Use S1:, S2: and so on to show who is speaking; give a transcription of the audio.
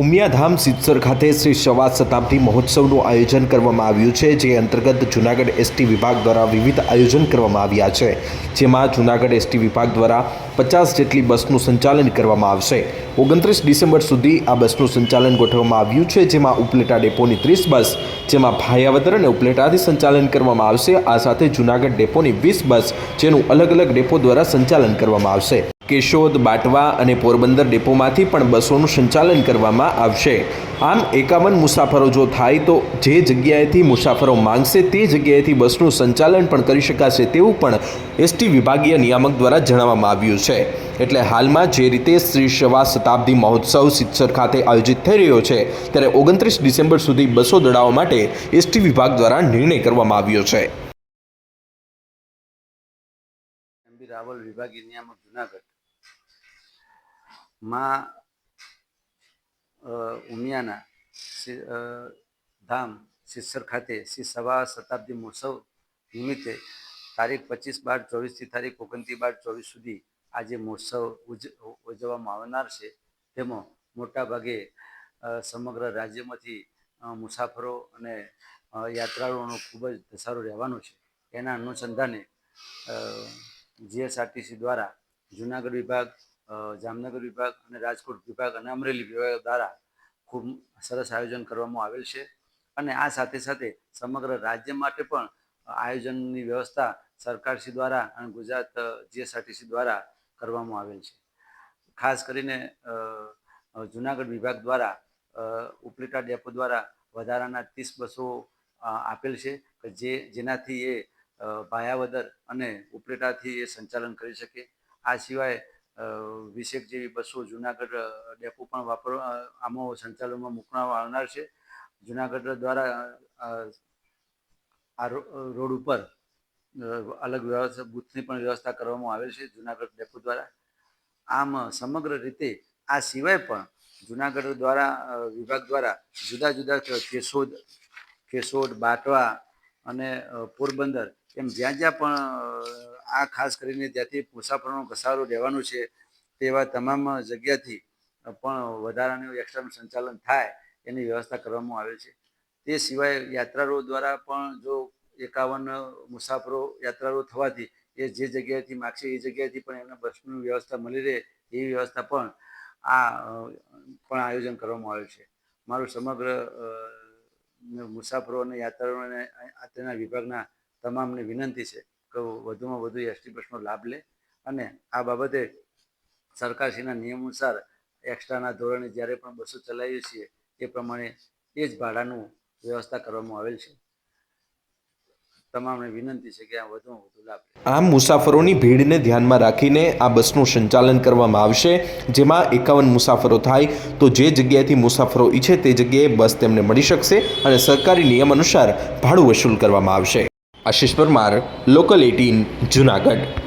S1: ઉમિયાધામ સિત્સર ખાતે શ્રી સવા શતાબ્દી મહોત્સવનું આયોજન કરવામાં આવ્યું છે, જે અંતર્ગત જૂનાગઢ એસટી વિભાગ દ્વારા વિવિધ આયોજન કરવામાં આવ્યા છે. જેમાં જૂનાગઢ એસટી વિભાગ દ્વારા પચાસ જેટલી બસનું સંચાલન કરવામાં આવશે. ઓગણત્રીસ ડિસેમ્બર સુધી આ બસનું સંચાલન ગોઠવવામાં આવ્યું છે, જેમાં ઉપલેટા ડેપોની ત્રીસ બસ, જેમાં ભાયાવદર અને ઉપલેટાથી સંચાલન કરવામાં આવશે. આ સાથે જૂનાગઢ ડેપોની વીસ બસ, જેનું અલગ અલગ ડેપો દ્વારા સંચાલન કરવામાં આવશે. કેશોદ, બાટવા અને પોરબંદર ડેપોમાંથી પણ બસોનું સંચાલન કરવામાં આવશે. આમ એકાવન મુસાફરો જો થાય તો જે જગ્યાએથી મુસાફરો માંગશે તે જગ્યાએથી બસનું સંચાલન પણ કરી શકાશે તેવું પણ એસટી વિભાગીય નિયામક દ્વારા જણાવવામાં આવ્યું છે. એટલે હાલમાં જે રીતે શ્રી સવા શતાબ્દી મહોત્સવ સિત્સર ખાતે આયોજિત થઈ રહ્યો છે, ત્યારે ઓગણત્રીસ ડિસેમ્બર સુધી બસો દડાવવા માટે એસટી વિભાગ દ્વારા નિર્ણય કરવામાં આવ્યો છે.
S2: રાવલ વિભાગીય નિયામક જુનાગઢ. માં ઉમિયાના ધામ સિસર ખાતે શ્રી સવા શતાબ્દી મહોત્સવ નિમિત્તે તારીખ પચીસ બાર ચોવીસથી તારીખ ઓગણત્રીસ બાર ચોવીસ સુધી આ જે મહોત્સવ ઉજ, ઉજવવામાં આવનાર છે. તેમાં મોટાભાગે સમગ્ર રાજ્યમાંથી મુસાફરો અને યાત્રાળુઓનો ખૂબ જ ધસારો રહેવાનો છે. એના અનુસંધાને જીએસઆરટીસી દ્વારા જુનાગઢ વિભાગ જામનગર વિભાગ અને રાજકોટ વિભાગ અને અમરેલી વિભાગ દ્વારા ખૂબ સરસ આયોજન કરવામાં આવેલ છે. અને આ સાથે સાથે સમગ્ર રાજ્ય માટે પણ આયોજનની વ્યવસ્થા સરકારશ્રી દ્વારા અને ગુજરાત જીએસઆરટીસી દ્વારા કરવામાં આવેલ છે. ખાસ કરીને જુનાગઢ વિભાગ દ્વારા ઉપલેટા ડેપો દ્વારા વધારાના ત્રીસ બસો આપેલ છે કે જે જેનાથી એ ભાયાવદર અને ઉપલેટાથી એ સંચાલન કરી શકે. આ સિવાય વીસેક જેવી બસો જુનાગઢ ડેપો પણ વાપરવા આમાં સંચાલનમાં મૂકવામાં આવનાર છે. જુનાગઢ દ્વારા આ રોડ ઉપર અલગ વ્યવસ્થા, બૂથની પણ વ્યવસ્થા કરવામાં આવેલ છે જુનાગઢ ડેપો દ્વારા. આમ, સમગ્ર રીતે આ સિવાય પણ જુનાગઢ દ્વારા વિભાગ દ્વારા જુદા જુદા કેશોદ કેશોદ, બાટવા અને પોરબંદર એમ જ્યાં જ્યાં પણ આ ખાસ કરીને ત્યાંથી મુસાફરોનો ઘસારો રહેવાનો છે તેવા તમામ જગ્યાથી પણ વધારાનું એક્સ્ટ્રાનું સંચાલન થાય એની વ્યવસ્થા કરવામાં આવે છે. તે સિવાય યાત્રાળુઓ દ્વારા પણ જો એકાવન મુસાફરો યાત્રાળુઓ થવાથી એ જે જગ્યાએથી માગશે એ જગ્યાએથી પણ એમને બસની વ્યવસ્થા મળી રહે એવી વ્યવસ્થા પણ આ, પણ આયોજન કરવામાં આવ્યું છે. મારું સમગ્ર મુસાફરો અને યાત્રાળુઓને તેના વિભાગના તમામને વિનંતી છે. કે વધુમાં વધુ એસટી બસનો લાભ લે અને આ બાબતે સરકારશ્રીના નિયમ અનુસાર એક્સ્ટ્રાના ધોરણે જ્યારે પણ બસો ચલાવીએ છીએ, એ પ્રમાણે એ જ ભાડાનું વ્યવસ્થા કરવામાં આવેલ છે. તમામને વિનંતી છે કે આ વધુમાં વધુ લાભ
S1: આમ મુસાફરોની ભીડને ધ્યાનમાં રાખીને આ બસનું સંચાલન કરવામાં આવશે, જેમાં એકાવન મુસાફરો થાય તો જે જગ્યાએથી મુસાફરો ઈચ્છે તે જગ્યાએ બસ તેમને મળી શકશે અને સરકારી નિયમ અનુસાર ભાડું વસૂલ કરવામાં આવશે. Ashish Parmar local eighteen Junagadh.